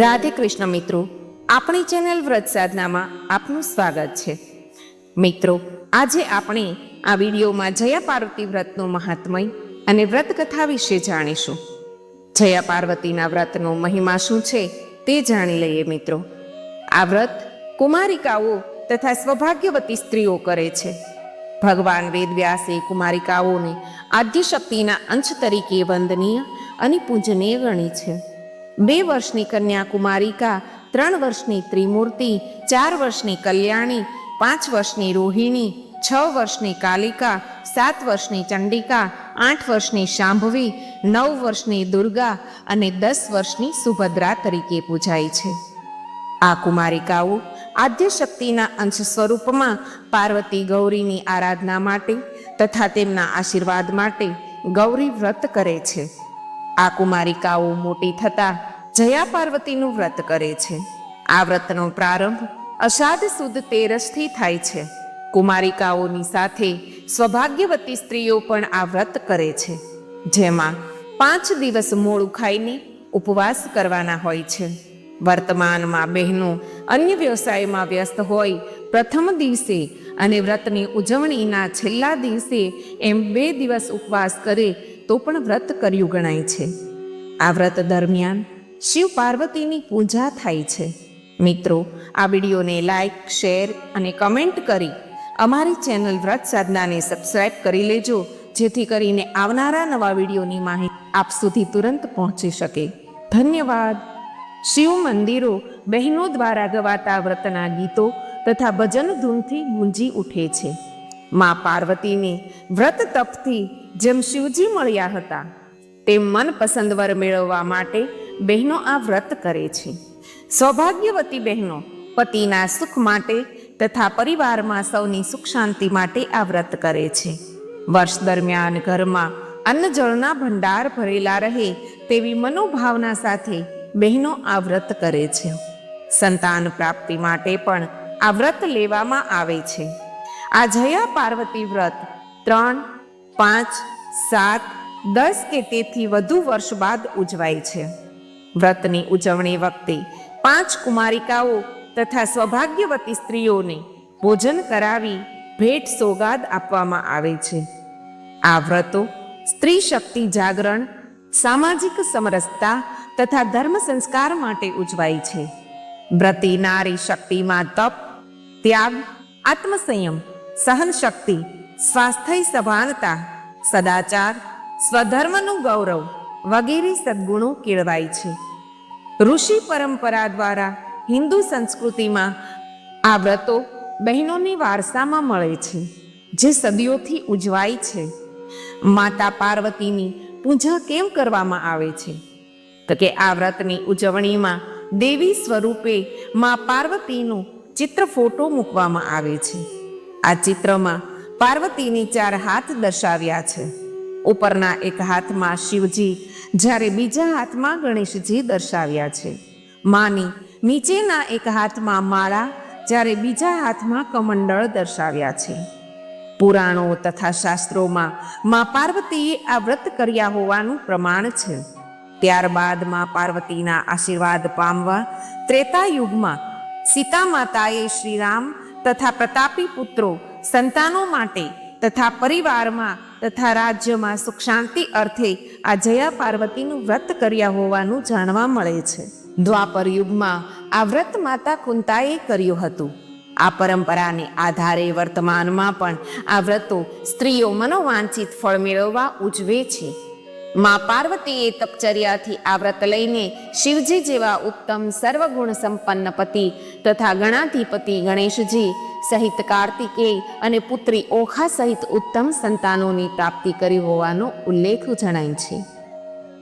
રાધે કૃષ્ણ મિત્રો, આપણી ચેનલ વ્રત સાધનામાં આપનું સ્વાગત છે. મિત્રો, આજે આપણે આ વિડીયોમાં જયા પાર્વતી વ્રતનું મહાત્મય અને વ્રત કથા વિશે જાણીશું. જયા પાર્વતીના વ્રતનો મહિમા શું છે તે જાણી લઈએ મિત્રો. આ વ્રત કુમારિકાઓ તથા સ્વભાગ્યવતી સ્ત્રીઓ કરે છે. ભગવાન વેદવ્યાસે કુમારિકાઓને આદ્ય શક્તિના અંશ તરીકે વંદનીય અને પૂજનીય ગણી છે. બે વર્ષની કન્યા કુમારિકા ત્રણ વર્ષની ત્રિમૂર્તિ, ચાર વર્ષની કલ્યાણી, પાંચ વર્ષની રોહિણી, છ વર્ષની કાલિકા, સાત વર્ષની ચંડિકા, આઠ વર્ષની શાંભવી, નવ વર્ષની દુર્ગા અને દસ વર્ષની સુભદ્રા તરીકે પૂજાય છે. આ કુમારિકાઓ આદ્ય શક્તિના અંશ સ્વરૂપમાં પાર્વતી ગૌરીની આરાધના માટે તથા તેમના આશીર્વાદ માટે ગૌરી વ્રત કરે છે. આ કુમારિકાઓ મોટી થતા જયા પાર્વતીનું વ્રત કરે છે. આ વ્રતનો પ્રારંભ અષાઢ સુદ તેરસથી થાય છે. કુમારિકાઓની સાથે સૌભાગ્યવતી સ્ત્રીઓ પણ આ વ્રત કરે છે. જેમાં પાંચ દિવસ મોડું ખાઈને ઉપવાસ કરવાના હોય છે. વર્તમાનમાં બહેનો અન્ય વ્યવસાયમાં વ્યસ્ત હોય પ્રથમ દિવસે અને વ્રતની ઉજવણીના છેલ્લા દિવસે એમ બે દિવસ ઉપવાસ કરે તો પણ વ્રત કર્યું ગણાય છે. આ વ્રત દરમિયાન શિવ પાર્વતીની પૂજા થાય છે. મિત્રો, આ વિડીયોને લાઈક શેર અને કમેન્ટ કરી અમારી ચેનલ વ્રત સાધનાને સબસ્ક્રાઇબ કરી લેજો, જેથી કરીને આવનારા નવા વિડીયોની માહિતી આપ સુધી તુરંત પહોંચી શકે. ધન્યવાદ. શિવ મંદિરો બહેનો દ્વારા ગવાતા વ્રતના ગીતો તથા ભજન ધૂનથી ગુંજી ઉઠે છે. મા પાર્વતીને વ્રત તપથી જેમ શિવજી મળ્યા હતા, તેમ મનપસંદ વર મેળવવા માટે બહેનો આ વ્રત કરે છે. સૌભાગ્યવતી બહેનો, પતિના સુખ માટે તથા પરિવારમાં સૌની સુખ શાંતિ માટે આ વ્રત કરે છે. વર્ષ દરમિયાન ઘરમાં અન્ન જળના ભંડાર ભરેલા રહે તેવી મનોભાવના સાથે બહેનો આ વ્રત કરે છે. સંતાન પ્રાપ્તિ માટે પણ આ વ્રત લેવામાં આવે છે. આ જયા પાર્વતી વ્રત ત્રણ, પાંચ, સાત, દસ કે તેથી વધુ વર્ષ બાદ ઉજવાય છે. વ્રતની ઉજવણી વખતે પાંચ કુમારિકાઓ તથા સૌભાગ્યવતી સ્ત્રીઓને ભોજન કરાવી ભેટ સોગાદ આપવામાં આવે છે. આ વ્રતો સ્ત્રી શક્તિ જાગરણ, સામાજિક સમરસતા તથા ધર્મ સંસ્કાર માટે ઉજવાય છે. વ્રતી નારી શક્તિમાં તપ, ત્યાગ, આત્મસંયમ સહન શક્તિ સ્વાસ્થ્ય સભાનતા, સદાચાર, સ્વધર્મનું ગૌરવ વગેરે સદ્ગુણો કેળવાય છે. ઋષિ પરંપરા દ્વારા હિન્દુ સંસ્કૃતિમાં આ વ્રતો બહેનોની વારસામાં મળે છે, જે સદીઓથી ઉજવાય છે. માતા પાર્વતીની પૂજા કેમ કરવામાં આવે છે? તો કે આ વ્રતની ઉજવણીમાં દેવી સ્વરૂપે મા પાર્વતીનું ચિત્ર ફોટો મૂકવામાં આવે છે. આ ચિત્રમાં પાર્વતીની ચાર હાથ દર્શાવ્યા છે. ઉપરના એક હાથમાં શિવજી જ્યારે બીજા હાથમાં ગણેશજી દર્શાવ્યા છે. માની, નીચેના એક હાથમાં માળા જ્યારે બીજા હાથમાં કમંડળ દર્શાવ્યા છે. પુરાણો તથા શાસ્ત્રોમાં મા પાર્વતીએ આ વ્રત કર્યા હોવાનું પ્રમાણ છે. ત્યારબાદ મા પાર્વતીના આશીર્વાદ પામવા ત્રેતા યુગમાં સીતા માતાએ શ્રીરામ તથા પ્રતાપી પુત્રો સંતાનો માટે તથા પરિવારમાં તથા રાજ્યમાં સુખ શાંતિ અર્થે આ જયા પાર્વતીનું વ્રત કર્યા હોવાનું જાણવા મળે છે. દ્વાપર યુગમાં આ વ્રત માતા કુંતાએ કર્યું હતું. આ પરંપરાને આધારે વર્તમાનમાં પણ આ વ્રતો સ્ત્રીઓ મનોવાંછિત ફળ મેળવવા ઉજવે છે. મા પાર્વતીએ તપચર્યાથી આ વ્રત લઈને શિવજી જેવા ઉત્તમ સર્વગુણ સંપન્ન પતિ તથા ગણાધિપતિ ગણેશજી સહિત કાર્તિકેય અને પુત્રી ઓખા સહિત ઉત્તમ સંતાનોની પ્રાપ્તિ કરી હોવાનો ઉલ્લેખ જણાય છે.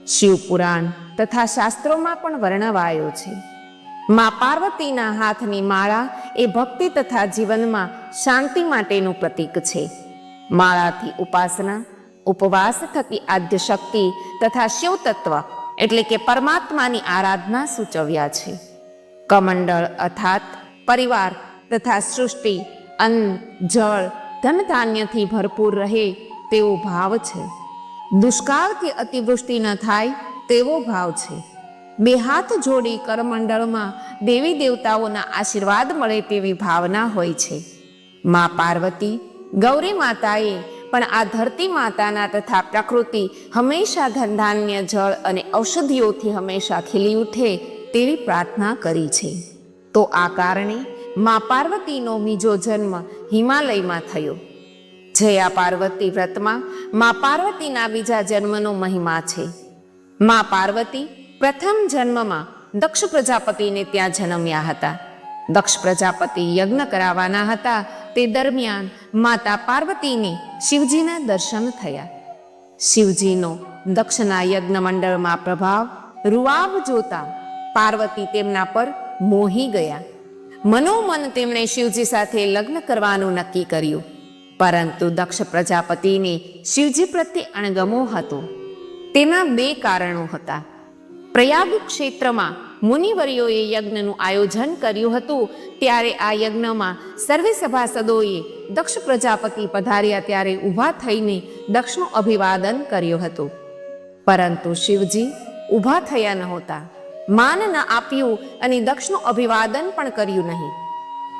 શિવપુરાણ તથા શાસ્ત્રોમાં પણ વર્ણવાયો છે. મા પાર્વતીના હાથની માળા એ ભક્તિ તથા જીવનમાં શાંતિ માટેનું પ્રતીક છે. માળાથી ઉપાસના ઉપવાસ થકી આદ્ય શક્તિ તથા શિવ તત્વ એટલે કે પરમાત્માની આરાધના સૂચવ્યા છે. કમંડળ અર્થાત પરિવાર તથા સૃષ્ટિ, અન્ન, જળ ધન ધાન્યથી ભરપૂર રહે તેવો ભાવ છે. દુષ્કાળ કે અતિવૃષ્ટિ ન થાય તેવો ભાવ છે. બે હાથ જોડી કરમંડળમાં દેવી દેવતાઓના આશીર્વાદ મળે તેવી ભાવના હોય છે. મા પાર્વતી ગૌરી માતાએ પણ આ ધરતી માતાના તથા પ્રકૃતિ હંમેશા ધનધાન્ય જળ અને ઔષધિઓથી હંમેશા ખીલી ઉઠે તેવી પ્રાર્થના કરી છે. તો આ કારણે મા પાર્વતીનો બીજો જન્મ હિમાલયમાં થયો. જયા પાર્વતી વ્રતમાં મા પાર્વતીના બીજા જન્મનો મહિમા છે. મા પાર્વતી પ્રથમ જન્મમાં દક્ષ પ્રજાપતિને ત્યાં જન્મ્યા હતા. દક્ષ પ્રજાપતિ યજ્ઞ કરાવવાના હતા તે દરમિયાન માતા પાર્વતીને શિવજીના દર્શન થયા. શિવજીનો દક્ષના યજ્ઞ મંડળમાં પ્રભાવ રૂઆબ જોતા પાર્વતી તેમના પર મોહી ગયા. મનોમન તેમણે શિવજી સાથે લગ્ન કરવાનું નક્કી કર્યું. પરંતુ દક્ષ પ્રજાપતિને શિવજી પ્રત્યે અણગમો હતો. તેના બે કારણો હતા. પ્રયાગ ક્ષેત્રમાં મુનિવરીઓએ યજ્ઞનું આયોજન કર્યું હતું. ત્યારે આ યજ્ઞમાં સર્વે સભાસદોએ દક્ષ પ્રજાપતિ પધાર્યા ત્યારે ઊભા થઈને દક્ષનું અભિવાદન કર્યું હતું. પરંતુ શિવજી ઊભા થયા નહોતા. માન ન આપ્યું અને દક્ષનું અભિવાદન પણ કર્યું નહીં.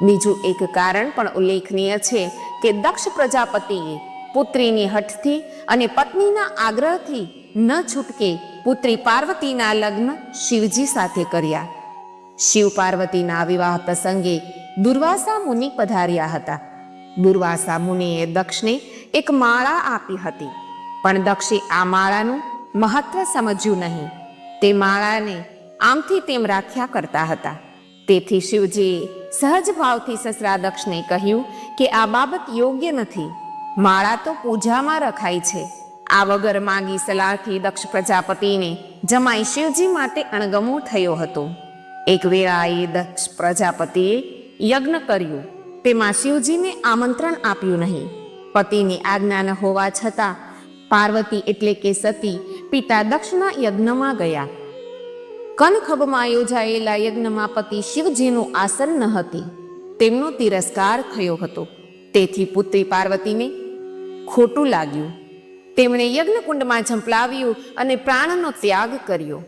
બીજું એક કારણ પણ ઉલ્લેખનીય છે કે દક્ષ પ્રજાપતિએ પુત્રીની હઠથી અને પત્નીના આગ્રહથી ન છૂટકે પુત્રી પાર્વતીના લગ્ન શિવજી સાથે કર્યા. શિવ પાર્વતીના વિવાહ પ્રસંગે દુર્વાસા મુનિ પધાર્યા હતા. દુર્વાસા મુનિએ દક્ષને એક માળા આપી હતી, પણ દક્ષે આ માળાનું મહત્વ સમજ્યું નહીં. તે માળાને આમથી તેમ રાખ્યા કરતા હતા. તેથી શિવજીએ સહજ ભાવથી સસરા દક્ષને કહ્યું કે આ બાબત યોગ્ય નથી. માળા તો પૂજામાં રખાય છે. આ વગર માંગી સલાહથી દક્ષ પ્રજાપતિને જમાઈ શિવજી માટે અણગમો થયો હતો. એક વેળાએ દક્ષ પ્રજાપતિએ યજ્ઞ કર્યું. તેમાં શિવજીને આમંત્રણ આપ્યું નહીં. પતિની આજ્ઞા ન હોવા છતાં પાર્વતી એટલે કે સતી પિતા દક્ષના યજ્ઞમાં ગયા. કનખબમાં યોજાયેલા યજ્ઞમાં પતિ શિવજીનું આસન ન હતી. તેમનો તિરસ્કાર થયો હતો. તેથી પુત્રી પાર્વતીને ખોટું લાગ્યું. તેમણે યજ્ઞકુંડમાં ઝંપલાવ્યું અને પ્રાણનો ત્યાગ કર્યો.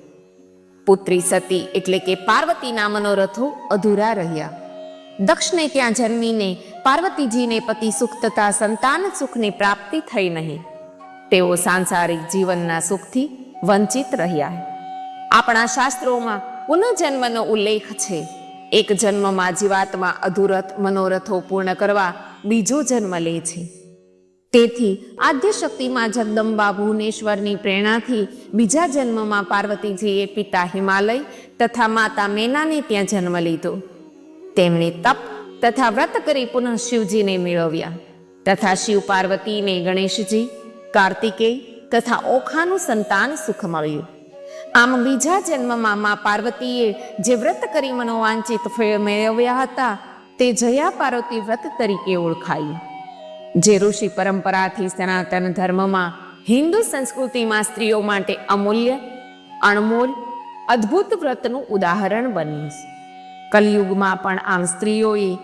પુત્રી સતી એટલે કે પાર્વતીના મનોરથો અધૂરા રહ્યા. દક્ષને ત્યાં જન્મીને પાર્વતીજીને પતિ સુખ તથા સંતાન સુખની પ્રાપ્તિ થઈ નહીં. તેઓ સાંસારિક જીવનના સુખથી વંચિત રહ્યા. આપણા શાસ્ત્રોમાં પુનઃજન્મનો ઉલ્લેખ છે. એક જન્મમાં જીવાત્મા અધુરત મનોરથો પૂર્ણ કરવા બીજો જન્મ લે છે. તેથી આદ્ય શક્તિમાં જગદંબા ભુવનેશ્વરની પ્રેરણાથી બીજા જન્મમાં પાર્વતીજીએ પિતા હિમાલય તથા માતા મેનાને ત્યાં જન્મ લીધો. તેમણે તપ તથા વ્રત કરી પુનઃ શિવજીને મેળવ્યા તથા શિવ પાર્વતીને ગણેશજી કાર્તિકેય તથા ઓખાનું સંતાન સુખ મળ્યું. આમ બીજા જન્મમાં મા પાર્વતીએ જે વ્રત કરી મનોવાંચિત મેળવ્યા હતા તે જયા પાર્વતી વ્રત તરીકે ઓળખાયું. જે ઋષિ પરંપરાથી સનાતન ધર્મમાં હિન્દુ સંસ્કૃતિમાં સ્ત્રીઓ માટે અમૂલ્ય, અણમોલ, અદ્ભુત વ્રતનું ઉદાહરણ બન્યું કલયુગમાં પણ આમ સ્ત્રીઓએ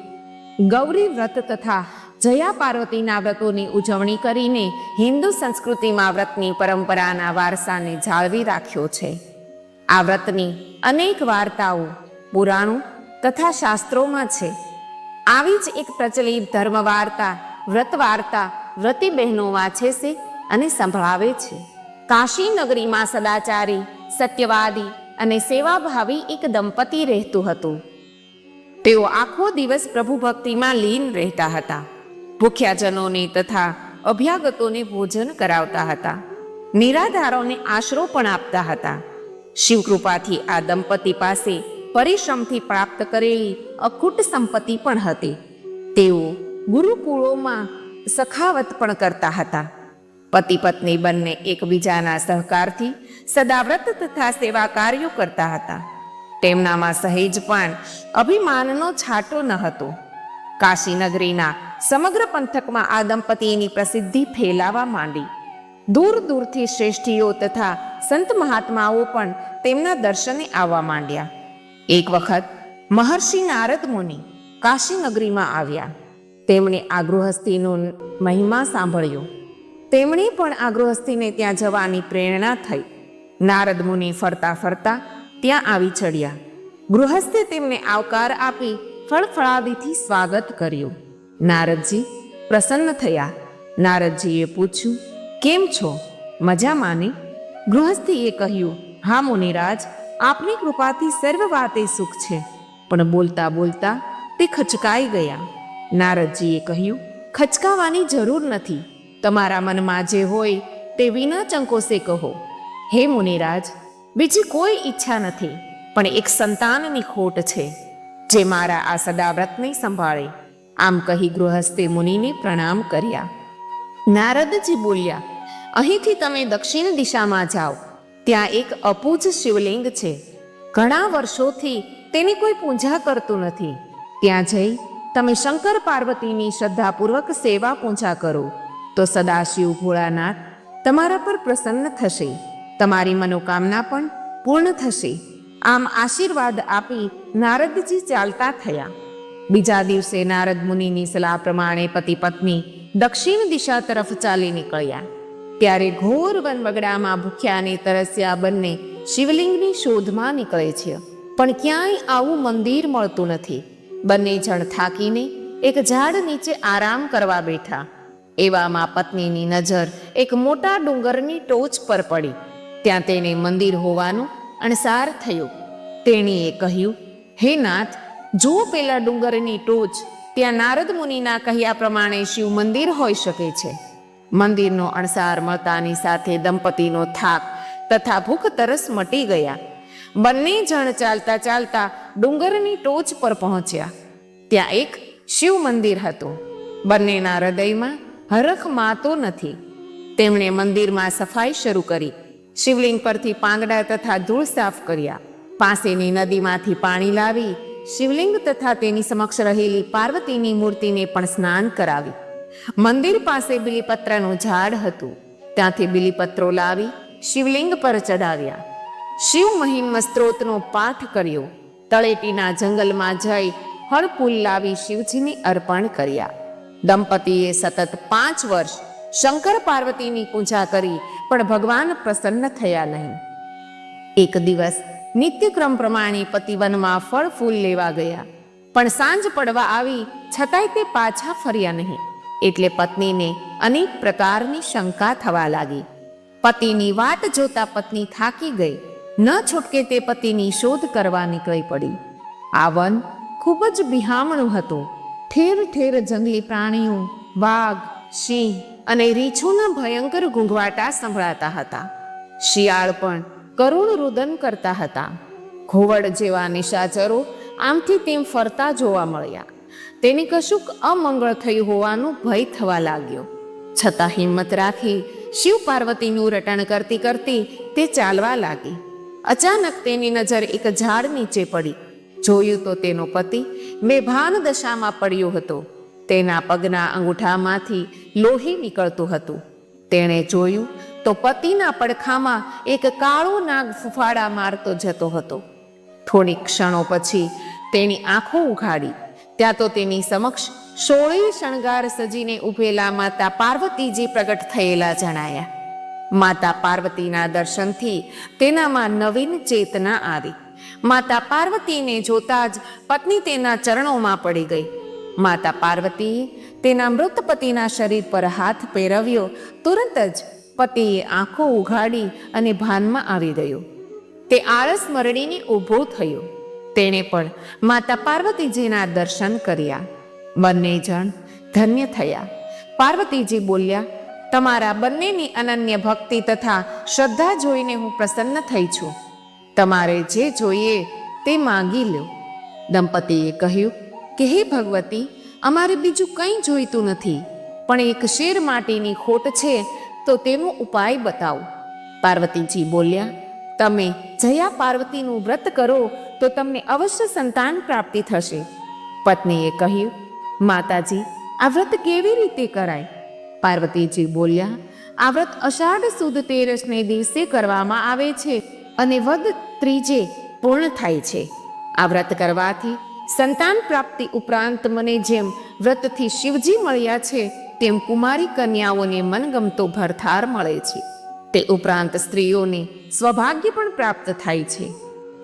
ગૌરી વ્રત તથા જયા પાર્વતીના વ્રતોની ઉજવણી કરીને હિન્દુ સંસ્કૃતિમાં વ્રતની પરંપરાના વારસાને જાળવી રાખ્યો છે. આ વ્રતની અનેક વાર્તાઓ પુરાણો તથા શાસ્ત્રોમાં છે. આવી જ એક પ્રચલિત ધર્મ વાર્તા વ્રત વાર્તા વ્રતી બહેનો વાંચે છે અને સંભળાવે છે. કાશી નગરીમાં સદાચારી, સત્યવાદી અને સેવાભાવી એક દંપતી રહેતું હતું. તેઓ આખો દિવસ પ્રભુ ભક્તિમાં લીન રહેતા હતા. ભૂખ્યાજનોને તથા અભ્યાગતોને ભોજન કરાવતા હતા. નિરાધારોને આશરો પણ આપતા હતા. શિવકૃપાથી આ દંપતી પાસે પરિશ્રમથી પ્રાપ્ત કરેલી અખૂટ સંપત્તિ પણ હતી. તેઓ ગુરુકુળોમાં સખાવત પણ કરતા હતા. પતિ પત્ની બંને એકબીજાના સહકારથી સદા વ્રત તથા સેવા કાર્યો કરતા હતા. તેમનામાં સહેજ પણ અભિમાનનો છાંટો ન હતો. કાશી નગરીના સમગ્ર પંથકમાં આ દંપતીની પ્રસિદ્ધિ ફેલાવા માંડી. દૂર દૂરથી શ્રેષ્ઠીઓ તથા સંત મહાત્માઓ પણ તેમના દર્શને આવવા માંડ્યા. એક વખત મહર્ષિ નારદ મુનિ કાશી નગરીમાં આવ્યા. તેમણે આ ગૃહસ્થીનો મહિમા સાંભળ્યો. તેમણે પણ આ ગૃહસ્થીને ત્યાં જવાની પ્રેરણા થઈ. નારદ મુનિ ફરતા ફરતા ત્યાં આવી ચડ્યા. ગૃહસ્થે તેમને આવકાર આપી ફળફળાદીથી સ્વાગત કર્યું. નારદજી પ્રસન્ન થયા. નારદજીએ પૂછ્યું, કેમ છો? મજા માને? ગૃહસ્થીએ કહ્યું, હા મુનિરાજ, આપની કૃપાથી સર્વ વાતે સુખ છે. પણ બોલતા બોલતા તે ખચકાઈ ગયા. નારદજીએ કહ્યું, ખચકાવાની જરૂર નથી. તમારા મનમાં જે હોય તે વિના ચંકોસે કહો. હે મુનિરાજ, બીજી કોઈ ઈચ્છા નથી, પણ એક સંતાનની ખોટ છે, જે મારા આ સદાવ્રતને સંભાળે. આમ કહી ગૃહસ્થે મુનિને પ્રણામ કર્યા. નારદજી બોલ્યા, અહીંથી તમે દક્ષિણ દિશામાં જાઓ. ત્યાં એક અપૂજ શિવલિંગ છે. ઘણા વર્ષોથી તેની કોઈ પૂજા કરતું નથી. ત્યાં જઈ તમે શંકર પાર્વતીની શ્રદ્ધાપૂર્વક સેવા પૂજા કરો, તો સદાશિવ ભોળાનાથ તમારા પર પ્રસન્ન થશે. તમારી મનોકામના પણ પૂર્ણ થશે. આમ આશીર્વાદ આપી નારદજી ચાલતા થયા. બીજા દિવસે નારદ મુનિની સલાહ પ્રમાણે પતિ પત્ની દક્ષિણ દિશા તરફ ચાલી નીકળ્યા. ત્યારે ઘોર વનવગડામાં ભૂખ્યા અને તરસ્યા બંને શિવલિંગની શોધમાં નીકળે છે. પણ ક્યાંય આવું મંદિર મળતું નથી. બંને જણ થાકીને એક ઝાડ નીચે આરામ કરવા બેઠા. એવામાં પત્નીની નજર એક મોટા ડુંગરની ટોચ પર પડી. ત્યાં તેને મંદિર હોવાનું અણસાર થયો. તેણીએ કહ્યું, હે નાથ જુઓ પેલા ડુંગરની ટોચ ત્યાં નારદ મુનિના કહ્યા પ્રમાણે શિવ મંદિર હોઈ શકે છે. મંદિરનો અણસાર મળતાની સાથે દંપતીનો થાક તથા ભૂખ તરસ મટી ગયા. બંને જણ ચાલતા ચાલતા ડુંગરની ટોચ પર પહોંચ્યા. ત્યાં એક શિવ મંદિર હતું. બંનેના હૃદયમાં હરખ માતો નથી. તેમણે મંદિરમાં સફાઈ શરૂ કરી, શિવલિંગ પરથી પાંદડા તથા ધૂળ સાફ કર્યા. પાસેની નદીમાંથી પાણી લાવી, શિવલિંગ તથા તેની સમક્ષ રહેલી પાર્વતીની મૂર્તિને પણ સ્નાન કરાવી. મંદિર પાસે બિલીપત્રનું ઝાડ હતું. ત્યાંથી બિલીપત્રો લાવી શિવલિંગ પર ચડાવ્યા શિવ મહિમ સ્ત્રોતનો પાઠ કર્યો. તળેટીના જંગલમાં જઈ હળપુલ લાવી શિવજીને અર્પણ કર્યા. દંપતીએ સતત પાંચ વર્ષ શંકર પાર્વતીની પૂજા કરી, પણ ભગવાન પ્રસન્ન થયા નહીં. એક દિવસ નિત્યક્રમ પ્રમાણે પતિવનમાં ફળ ફૂલ લેવા ગયા. પણ સાંજ પડવા આવી, છતાંય તે પાછા ફર્યા નહીં. એટલે પત્નીને અનેક પ્રકારની શંકા થવા લાગી. પતિની વાત જોતા પત્ની થાકી ગઈ. ન છૂટકે તે પતિની શોધ કરવા નીકળી પડી. આ વન ખૂબ જ બિહામણું હતું. ઠેર ઠેર જંગલી પ્રાણીઓ, વાઘ, સિંહ અને રીછોના ભયંકર ઘૂંઘવાટા સંભળાતા હતા. શિયાળ પણ કરુણ રુદન કરતા હતા. ઘોવડ જેવા નિશાચરો આમથી તેમ ફરતા જોવા મળ્યા. તેને કશુંક અમંગળ થયું હોવાનું ભય થવા લાગ્યો. છતાં હિંમત રાખી શિવ પાર્વતીનું રટણ કરતી કરતી તે ચાલવા લાગી. અચાનક તેની નજર એક ઝાડ નીચે પડી. જોયું તો તેનો પતિ મેભાન દશામાં પડ્યો હતો. તેના પગના અંગૂઠામાંથી લોહી નીકળતું હતું. તેણે જોયું તો પતિના પડખામાં એક કાળો નાગ ફૂફાડા મારતો જતો હતો. થોડી ક્ષણો પછી તેની આંખો ઉઘાડી. ત્યાં તો તેની સમક્ષ સોળે શણગાર સજીને ઉભેલા માતા પાર્વતીજી પ્રગટ થયેલા જણાયા. માતા પાર્વતીના દર્શનથી તેનામાં નવીન ચેતના આવી. માતા પાર્વતીને જોતા જ પત્ની તેના ચરણોમાં પડી ગઈ. માતા પાર્વતીએ તેના મૃત પતિના શરીર પર હાથ પહેરવ્યો તુરંત જ પતિએ આંખો ઉઘાડી અને ભાનમાં આવી ગયો. તે આળસ મરડીને ઊભો થયો. તેણે પણ માતા પાર્વતીજીના દર્શન કર્યા. બંને જણ ધન્ય થયા. પાર્વતીજી બોલ્યા તમારા બંનેની અનન્ય ભક્તિ તથા શ્રદ્ધા જોઈને હું પ્રસન્ન થઈ છું. તમારે જે જોઈએ તે માંગી લો. દંપતીએ કહ્યું, કે હે ભગવતી, અમારે બીજું કંઈ જોઈતું નથી, પણ એક શેર માટીની ખોટ છે, તો તેનો ઉપાય બતાવો. પાર્વતીજી બોલ્યા, તમે જયા પાર્વતીનું વ્રત કરો, તો તમને અવશ્ય સંતાન પ્રાપ્તિ થશે. પત્નીએ કહ્યું, માતાજી, આ વ્રત કેવી રીતે કરાય? પાર્વતીજી બોલ્યા, આ વ્રત અષાઢ સુદ તેરસને દિવસે કરવામાં આવે છે અને વદ ત્રીજે પૂર્ણ થાય છે. આ વ્રત કરવાથી સંતાન પ્રાપ્તિ ઉપરાંત મને જેમ વ્રતથી શિવજી મળ્યા છે, તેમ કુમારી કન્યાઓને મનગમતો ભરથાર મળે છે. તે ઉપરાંત સ્ત્રીઓને સ્વભાગ્ય પણ પ્રાપ્ત થાય છે.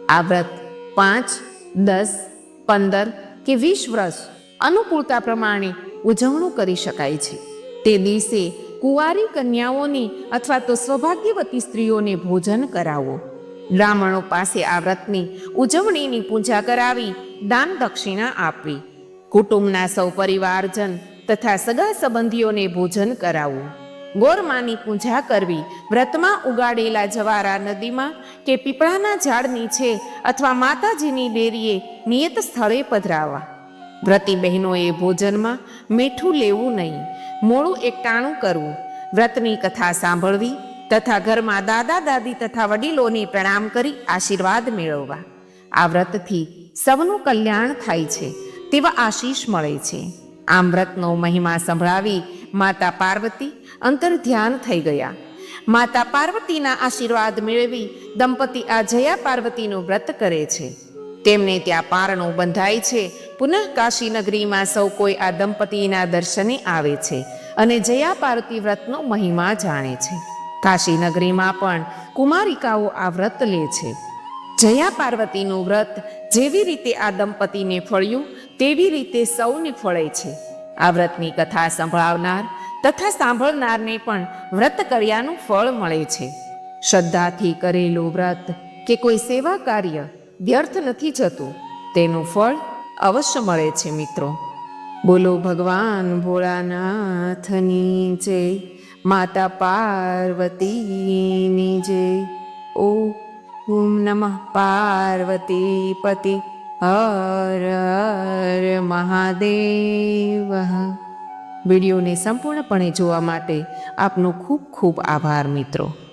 આ વ્રત પાંચ, દસ, પંદર કે વીસ વર્ષ અનુકૂળતા પ્રમાણે ઉજવણું કરી શકાય છે. તે દિવસે કુંવારી કન્યાઓની અથવા તો સૌભાગ્યવતી સ્ત્રીઓને ભોજન કરાવો. બ્રાહ્મણો પાસે આ વ્રતની ઉજવણીની પૂજા કરાવી, દાન દક્ષિણા આપવી. કુટુંબના સૌ પરિવારજન તથા સગા સંબંધીઓને ભોજન કરાવવું ગોરમાની પૂજા કરવી વ્રતમાં ઉગાડેલા જવારા નદીમાં કે પીપળાના ઝાડ નીચે અથવા માતાજીની ડેરીએ નિયત સ્થળે પધરાવવા વ્રતી બહેનોએ ભોજનમાં મીઠું લેવું નહીં. મોડું એકટાણું કરવું. વ્રતની કથા સાંભળવી તથા ઘરમાં દાદા દાદી તથા વડીલોને પ્રણામ કરી આશીર્વાદ મેળવવા. આ વ્રતથી સૌનું કલ્યાણ થાય છે, તેવા આશીષ મળે છે. આમ વ્રતનો મહિમા સંભળાવી માતા પાર્વતી અંતર ધ્યાન થઈ ગયા. માતા પાર્વતીના આશીર્વાદ મેળવી દંપતી આ જયા પાર્વતીનું વ્રત કરે છે. તેમને ત્યાં પારણું બંધાય છે. પુનઃ કાશી નગરીમાં સૌ કોઈ આ દંપતીના દર્શને આવે છે અને જયા પાર્વતી વ્રતનો મહિમા જાણે છે. કાશી નગરીમાં પણ કુમારિકાઓ આ વ્રત લે છે. જયા પાર્વતીનું વ્રત જેવી રીતે આ દંપતીને ફળ્યું, તેવી રીતે સૌને ફળે છે. આ વ્રતની કથા સંભળાવનાર તથા સાંભળનારને પણ વ્રત કર્યાનું ફળ મળે છે. શ્રદ્ધાથી કરેલું વ્રત કે કોઈ સેવા કાર્ય વ્યર્થ નથી જતું. તેનું ફળ અવશ્ય મળે છે, મિત્રો. બોલો ભગવાન ભોળાનાથની જય, માતા પાર્વતીની જય. ઓમ નમઃ પાર્વતી પતિ હર હર મહાદેવ. વિડીયોને સંપૂર્ણપણે જોવા માટે આપનો ખૂબ ખૂબ આભાર, મિત્રો.